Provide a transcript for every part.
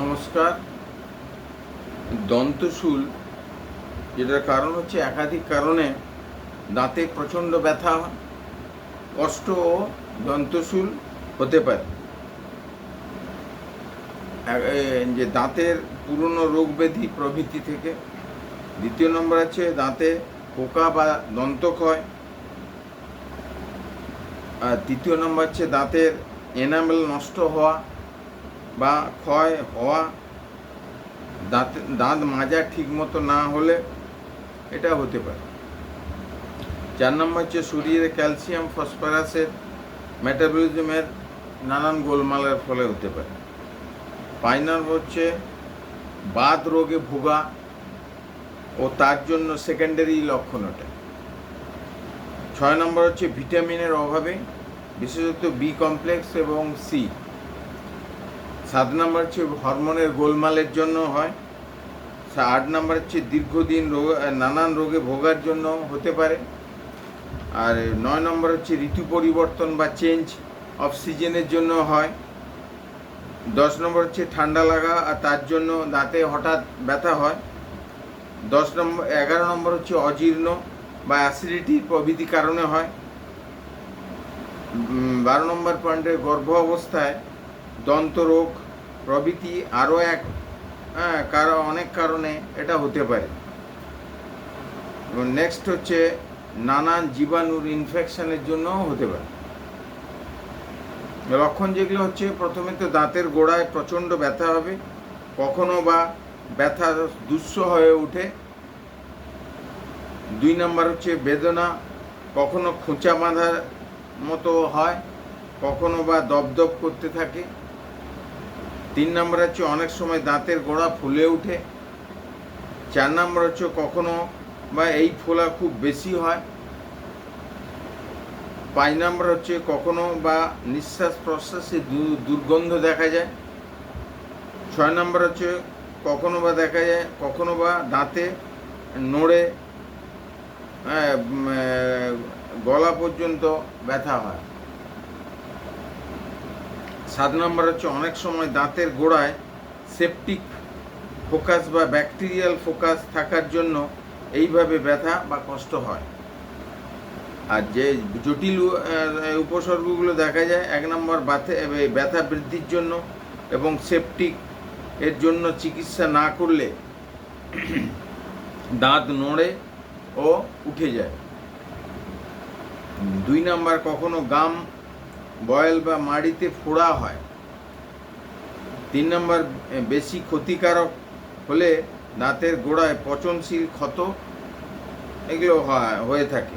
নমস্কার। দন্তশূল, যেটার কারণ হচ্ছে একাধিক কারণে দাঁতে প্রচণ্ড ব্যথা, কষ্ট ও দন্তশূল হতে পারে। যে দাঁতের পুরনো রোগ ব্যাধি প্রভৃতি থেকে। দ্বিতীয় নম্বর আছে দাঁতে পোকা বা দন্তক্ষয় আর তৃতীয় নম্বর হচ্ছে দাঁতের এনামেল নষ্ট হওয়া। বা ক্ষয় হওয়া দাঁত দাঁত মাজা ঠিক মতো না হলে এটা হতে পারে। চার নম্বর হচ্ছে শরীরে ক্যালসিয়াম, ফসফরাসের মেটাবলিজমের নানান গোলমালের ফলে হতে পারে। পাঁচ নম্বর হচ্ছে বাত রোগে ভোগা ও তার জন্য সেকেন্ডারি লক্ষণ ওটা। ছয় নম্বর হচ্ছে ভিটামিনের অভাবে, বিশেষত বি কমপ্লেক্স এবং সি সাত নম্বর হচ্ছে হরমোনের গোলমালের জন্য হয়। আট নম্বর হচ্ছে দীর্ঘদিন রোগ নানান রোগে ভোগার জন্য হতে পারে। আর নয় নম্বর হচ্ছে ঋতু পরিবর্তন বা চেঞ্জ অফ সিজনের জন্য হয়। দশ নম্বর হচ্ছে ঠান্ডা লাগা, আর তার জন্য দাঁতে হঠাৎ ব্যথা হয়। দশ নম্বর এগারো নম্বর হচ্ছে অজীর্ণ বা অ্যাসিডিটি প্রভৃতি কারণে হয়। বারো নম্বর পয়েন্টে গর্ভ অবস্থায় দন্তরোগ প্রভৃতি আরও এক হ্যাঁ কারণ, অনেক কারণে এটা হতে পারে। এবং নেক্সট হচ্ছে নানান জীবাণুর ইনফেকশনের জন্যও হতে পারে। লক্ষণ যেগুলো হচ্ছে, প্রথমে তো দাঁতের গোড়ায় প্রচণ্ড ব্যথা হবে, কখনো বা ব্যথা দুঃস্ব হয়ে ওঠে। দুই নাম্বার হচ্ছে বেদনা, কখনো খোঁচা বাঁধার মতো হয় কখনো বা দপদপ করতে থাকে। তিন নম্বর হচ্ছে অনেক সময় দাঁতের গোড়া ফুলে ওঠে। চার নম্বর হচ্ছে কখনো বা এই ফোলা খুব বেশি হয়। পাঁচ নম্বর হচ্ছে কখনো বা নিঃশ্বাস প্রশ্বাসে দুর্গন্ধ দেখা যায়। ছয় নম্বর হচ্ছে কখনো বা দেখা যায় কখনো বা দাঁতে নড়ে হ্যাঁ, গলা পর্যন্ত ব্যথা হয়। সাত নম্বর হচ্ছে অনেক সময় দাঁতের গোড়ায় সেপটিক ফোকাস বা ব্যাকটেরিয়াল ফোকাস থাকার জন্য এইভাবে ব্যথা বা কষ্ট হয়। আর যে জটিল উপসর্গগুলো দেখা যায়, এক নম্বর ব্যথা বৃদ্ধির জন্য এবং সেপটিক এর জন্য চিকিৎসা না করলে দাঁত নড়ে ও উঠে যায়। দুই নাম্বার, কখনো গাম বয়েল বা মাড়িতে ফোড়া হয়। তিন নম্বর বেশি ক্ষতিকারক হলে দাঁতের গোড়ায় পচনশীল ক্ষত এগুলো হয়ে থাকে।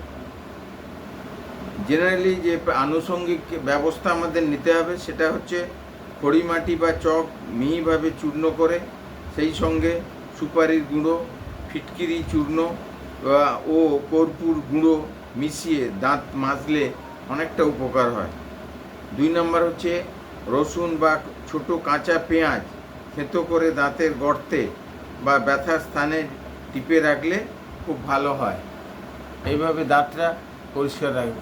জেনারেলি যে আনুষঙ্গিক ব্যবস্থা আমাদের নিতে হবে সেটা হচ্ছে খড়ি মাটি বা চক মিহিভাবে চূর্ণ করে, সেই সঙ্গে সুপারির গুঁড়ো, ফিটকিরি চূর্ণ ও কর্পূর গুঁড়ো মিশিয়ে দাঁত মাজলে অনেকটা উপকার হয়। দুই নম্বর হচ্ছে রসুন বা ছোট কাঁচা পেঁয়াজ থেতো করে দাঁতের গর্তে বা ব্যথার স্থানে টিপে রাখলে খুব ভালো হয়। এইভাবে দাঁতটা পরিষ্কার রাখবে।